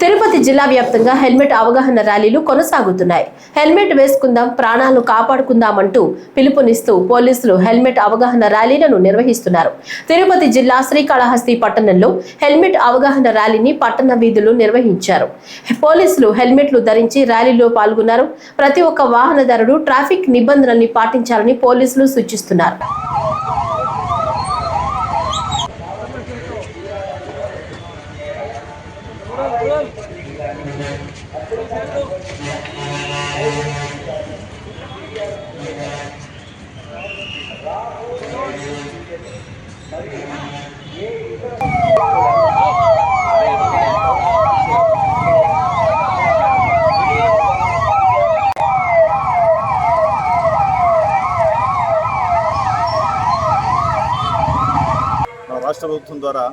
తిరుపతి జిల్లా వ్యాప్తంగా హెల్మెట్ అవగాహన ర్యాలీలు కొనసాగుతున్నాయి. హెల్మెట్ వేసుకుందాం ప్రాణాలను కాపాడుకుందామంటూ పిలుపునిస్తూ పోలీసులు హెల్మెట్ అవగాహన ర్యాలీలను నిర్వహిస్తున్నారు. తిరుపతి జిల్లా శ్రీకాళహస్తి పట్టణంలో హెల్మెట్ అవగాహన ర్యాలీని పట్టణ వీధులు నిర్వహించారు. పోలీసులు హెల్మెట్లు ధరించి ర్యాలీలో పాల్గొన్నారు. ప్రతి ఒక్క వాహనదారుడు ట్రాఫిక్ నిబంధనల్ని పాటించాలని పోలీసులు సూచిస్తున్నారు. రాష్ట్ర ప్రభుత్వం ద్వారా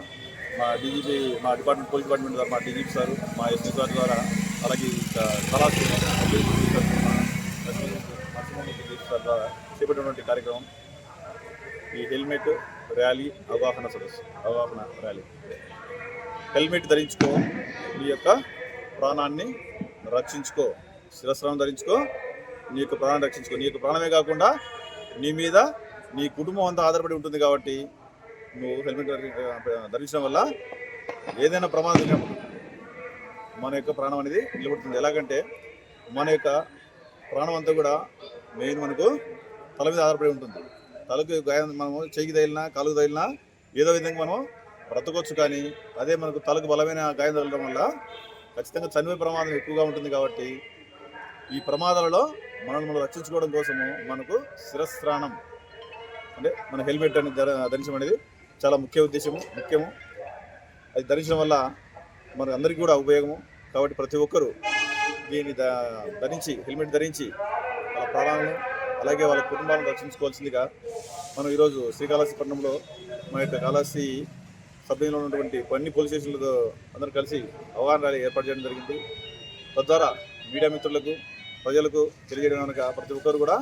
మా డీజీపీ మా డిపార్ట్మెంట్ పోలీస్ డిపార్ట్మెంట్ ద్వారా మా డీజీపీ సార్ మా ఎస్పీ సార్ ద్వారా అలాగే కళాశాల సార్ ద్వారా చేపట్టినటువంటి కార్యక్రమం ఈ హెల్మెట్ ర్యాలీ అవగాహన సదస్సు అవగాహన ర్యాలీ. హెల్మెట్ ధరించుకో నీ యొక్క ప్రాణాన్ని రక్షించుకో శిరస్రావం ధరించుకో నీ యొక్క ప్రాణాన్ని రక్షించుకో. నీ యొక్క ప్రాణమే కాకుండా నీ మీద నీ కుటుంబం అంతా ఆధారపడి ఉంటుంది కాబట్టి నువ్వు హెల్మెట్ ధరించడం వల్ల ఏదైనా ప్రమాదం మన యొక్క ప్రాణం అనేది నిలబడుతుంది. ఎలాగంటే మన యొక్క ప్రాణం అంతా కూడా మెయిన్ మనకు తల మీద ఆధారపడి ఉంటుంది. తలకు గాయం మనము చేయికి తగిలినా కాలుకు తగిలినా ఏదో విధంగా మనం బ్రతకొచ్చు కానీ అదే మనకు తలకు బలమైన గాయం తగలడం వల్ల ఖచ్చితంగా చనిపోయే ప్రమాదం ఎక్కువగా ఉంటుంది కాబట్టి ఈ ప్రమాదాలలో మనల్ని మనం రక్షించుకోవడం కోసము మనకు శిరస్త్రాణం అంటే మన హెల్మెట్ అనేది ధరించడం అనేది చాలా ముఖ్య ఉద్దేశము ముఖ్యము. అది ధరించడం వల్ల మన అందరికీ కూడా ఉపయోగము. కాబట్టి ప్రతి ఒక్కరూ దీన్ని ధరించి హెల్మెట్ ధరించి వాళ్ళ ప్రాణాలను అలాగే వాళ్ళ కుటుంబాలను రక్షించుకోవాల్సిందిగా మనం ఈరోజు శ్రీకాళహస్తి పట్టణంలో మన యొక్క కాళహస్తి సబ్ ఉన్నటువంటి అన్ని పోలీస్ స్టేషన్లతో అందరూ కలిసి అవగాహన ర్యాలీ ఏర్పాటు చేయడం జరిగింది. తద్వారా మీడియా మిత్రులకు ప్రజలకు తెలియజేయడం కనుక ప్రతి ఒక్కరు కూడా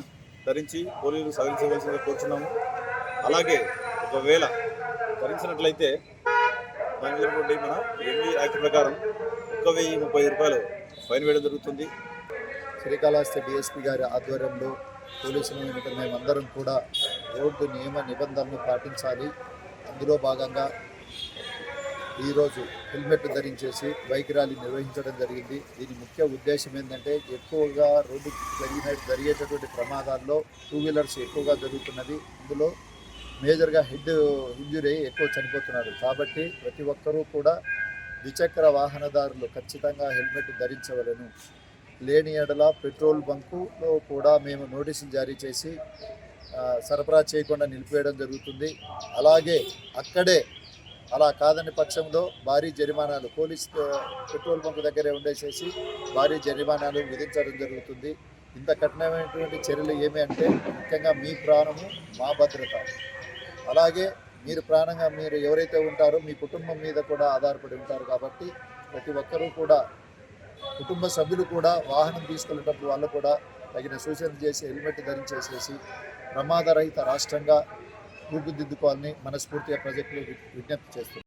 ధరించి పోలీసులు సహకరించవలసిందిగా కోరుచున్నాము. అలాగే ఒకవేళ గమనించినట్లయితే దాని మన ఎన్వి యాక్ట్ ప్రకారం ఒక్క వెయ్యి ముప్పై రూపాయలు ఫైన్ వేయడం జరుగుతుంది. శ్రీకాళహస్తి డిఎస్పీ గారి ఆధ్వర్యంలో పోలీసులు మేమందరం కూడా రోడ్డు నియమ నిబంధనలు పాటించాలి. అందులో భాగంగా ఈరోజు హెల్మెట్ ధరించేసి బైక్ ర్యాలీ నిర్వహించడం జరిగింది. దీని ముఖ్య ఉద్దేశం ఏంటంటే ఎక్కువగా రోడ్డు జరిగిన జరిగేటటువంటి ప్రమాదాల్లో టూ వీలర్స్ ఎక్కువగా జరుగుతున్నది. ఇందులో మేజర్గా హెడ్ ఇంజురీ అయ్యి ఎక్కువ చనిపోతున్నారు. కాబట్టి ప్రతి ఒక్కరూ కూడా ద్విచక్ర వాహనదారులు ఖచ్చితంగా హెల్మెట్ ధరించవలను. లేని ఎడల పెట్రోల్ బంకులో కూడా మేము నోటీసులు జారీ చేసి సరఫరా చేయకుండా నిలిపేయడం జరుగుతుంది. అలాగే అక్కడే అలా కాదని పక్షంలో భారీ జరిమానాలు పోలీస్ పెట్రోల్ బంక్ దగ్గరే ఉండేసేసి భారీ జరిమానాలు విధించడం జరుగుతుంది. ఇంత కఠినమైనటువంటి చర్యలు ఏమి అంటే ముఖ్యంగా మీ ప్రాణము మా భద్రత. అలాగే మీరు ప్రాణంగా మీరు ఎవరైతే ఉంటారో మీ కుటుంబం మీద కూడా ఆధారపడి ఉంటారు కాబట్టి ప్రతి ఒక్కరూ కూడా కుటుంబ సభ్యులు కూడా వాహనం తీసుకెళ్ళేటప్పుడు వాళ్ళు కూడా తగిన సూచనలు చేసి హెల్మెట్ ధరించేసేసి ప్రమాదరహిత రాష్ట్రంగా రూపుదిద్దుకోవాలని మనస్ఫూర్తిగా ప్రజలకు విజ్ఞప్తి చేస్తున్నారు